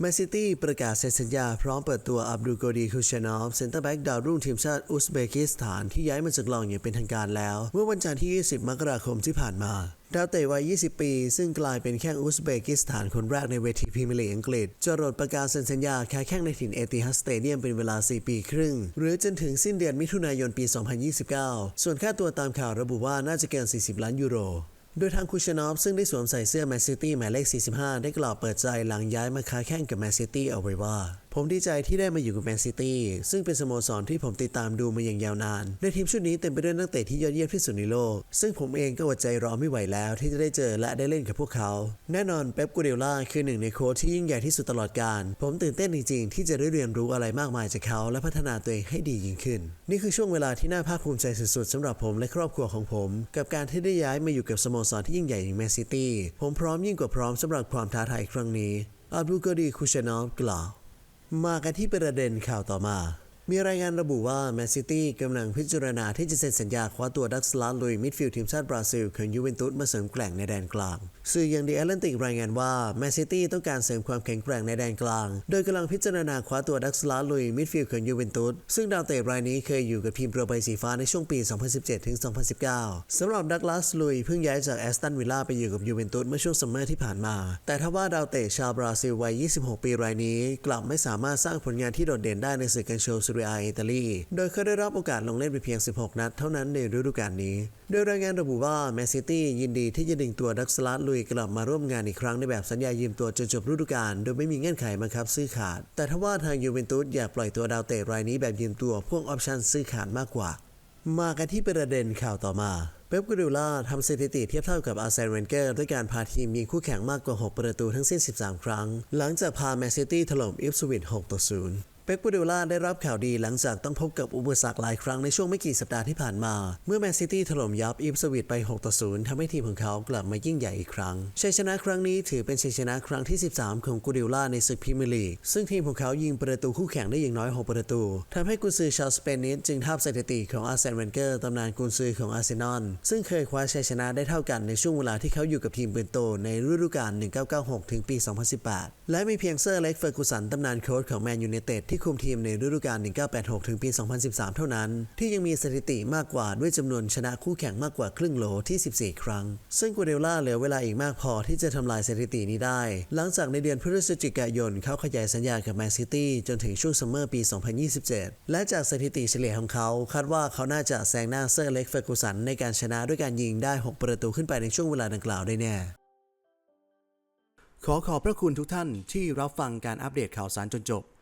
แมนซิตี้ประกาศเซ็นสัญญาพร้อมเปิดตัวอับดุลโกดีคูชานอฟเซนเตอร์แบ็กดาวรุ่งทีมชาติอุซเบกิสถานที่ย้ายมาจากลองอย่างเป็นทางการแล้ว เมื่อวันจันทร์ที่ 20 มกราคมที่ผ่านมาดาวเตะวัย 20 ปี ซึ่งกลายเป็นแข้งอุซเบกิสถานคนแรกในเวทีพรีเมียร์ลีกอังกฤษจะรดประกาศเซ็นสัญญาค้าแข้งในถิ่นเอติฮัดสเตเดียมเป็นเวลา 4 ปีครึ่ง หรือจนถึงสิ้นเดือนมิถุนายนปี 2029 ส่วนค่าตัวตามข่าวระบุว่าน่าจะเกิน 40 ล้านยูโร โดยทางคูชานอฟซึ่งได้สวมใส่เสื้อแมนซิตี้หมายเลข 45 ได้กล่าวเปิดใจหลังย้ายมาค้าแข่งกับแมนซิตี้เอาไว้ว่า ผมดีใจที่ได้มาอยู่กับแมนซิตี้ซึ่งเป็นสโมสรที่ผมติดตามดูมาอย่างยาวนาน ในทีมชุดนี้เต็มไปด้วยนักเตะที่ยอดเยี่ยมที่สุดในโลก ซึ่งผมเองก็อดใจรอไม่ไหวแล้วที่จะได้เจอและได้เล่นกับพวกเขา แน่นอนเป๊ปกูเดล่าคือหนึ่งในโค้ชที่ยิ่งใหญ่ที่สุดตลอดกาลผมตื่นเต้นจริง ๆ ที่จะได้เรียนรู้อะไรมากมายจากเขา และพัฒนาตัวเองให้ดียิ่งขึ้น นี่คือช่วงเวลาที่น่าภาคภูมิใจสุดๆสำหรับผมและครอบครัวของผม กับการที่ได้ย้ายมาอยู่กับสโมสรที่ยิ่งใหญ่อย่างแมนซิตี้ผมพร้อมยิ่งกว่าพร้อมสำหรับความท้าทายครั้งนี้อับดุลกอดีคูชานอฟกล่าว มากันที่ประเด็นข่าวต่อมา มีรายงานระบุว่าแมนซิตี้กำลังพิจารณาที่จะเซ็นสัญญาคว้าตัวดักสลาลุยมิดฟิลด์ทีมชาติบราซิลของยูเวนตุสมาเสริมแกร่งในแดนกลาง สื่ออย่างดีแอตแลนติกรายงานว่าแมนซิตี้ต้องการเสริมความแข็งแกร่งในแดนกลาง โดยกำลังพิจารณาคว้าตัวดักสลาลุยมิดฟิลด์ของยูเวนตุสซึ่งดาวเตะรายนี้เคยอยู่กับทีมเรือใบสีฟ้าในช่วงปี 2017 ถึง 2019 สำหรับดักลาสลุยเพิ่งย้ายจากแอสตันวิลล่าไปอยู่กับยูเวนตุสเมื่อช่วงซัมเมอร์ที่ผ่านมา แต่ทว่าดาวเตะชาวบราซิลวัย 26 ปีรายนี้ กลับไม่สามารถสร้างผลงานที่โดดเด่นได้ในศึกกันโชซูเรียอิตาลี โดยเขาได้รับโอกาสลงเล่นไปเพียง 16 นัดเท่านั้นในฤดูกาลนี้ โดยรายงานระบุว่าแมนซิตี้ยินดีที่จะดึงตัวดักสลัดลุยกลับมาร่วมงานอีกครั้งในแบบสัญญายืมตัวจนจบฤดูกาลโดยไม่มีเงื่อนไขบังคับซื้อขาด แต่ทว่าทางยูเวนตุสอยากปล่อยตัวดาวเตะรายนี้แบบยืมตัวพ่วงออปชันซื้อขาดมากกว่า มากันที่ประเด็นข่าวต่อมาเป๊ปกูดิล่าทำสถิติเทียบเท่ากับอาร์เซนเวนเกอร์ด้วยการพาทีมยิงคู่แข่งมากกว่า 6 ประตูทั้งสิ้น 13 ครั้ง หลังจากพาแมนซิตี้ถล่มอิฟสวิต6ต่อ0 เป๊ปกูดิล่าได้รับข่าวดีหลังจากต้องพบกับอุปสรรคหลายครั้งในช่วงไม่กี่สัปดาห์ที่ผ่านมา เมื่อแมนซิตี้ถล่มยับอิฟสวิตไป 6 ต่อ 0ทำให้ทีมของเขากลับมายิ่งใหญ่อีกครั้ง ชัยชนะครั้งนี้ถือเป็นชัยชนะครั้งที่ 13 ของกูดิล่าในศึกพรีเมียร์ลีก ซึ่งทีมของเขายิงประตูคู่แข่งได้อย่างน้อย 6 ประตู ทำให้กุนซือชาวสเปนนิสจึงทับสถิติของอาร์เซนเวนเกอร์ตำนานกุนซือของอาร์เซนอล ซึ่งเคยคว้าชัยชนะได้เท่ากันในช่วงเวลาที่เขาอยู่กับทีมเปืนโตในฤดูกาล1996 ถึงปี 2018 และมีเพียงเซอร์เล็กเฟอร์กูสันตำนานโค้ชของแมนยูไนเต็ดที่คุมทีมในฤดูกาล 1986 ถึงปี 2013 เท่านั้น ที่ยังมีสถิติมากกว่าด้วยจำนวนชนะคู่แข่งมากกว่าครึ่งโหลที่ 14 ครั้ง ซึ่งกูเดล่าเหลือเวลาอีกมากพอที่จะทำลายสถิตินี้ได้ หลังจากในเดือนพฤศจิกายนเขาขยายสัญญากับแมนซิตี้จนถึงช่วงซัมเมอร์ปี 2027 และจากสถิติเฉลี่ยของเขา คาดว่าเขาน่าจะแซงหน้าเซอร์เล็กเฟอร์กูสันในการชนะด้วยการยิงได้ 6 ประตูขึ้นไปในช่วงเวลาดังกล่าวได้แน่ขอขอบพระคุณทุกท่านที่รับฟังการอัปเดตข่าวสารจนจบ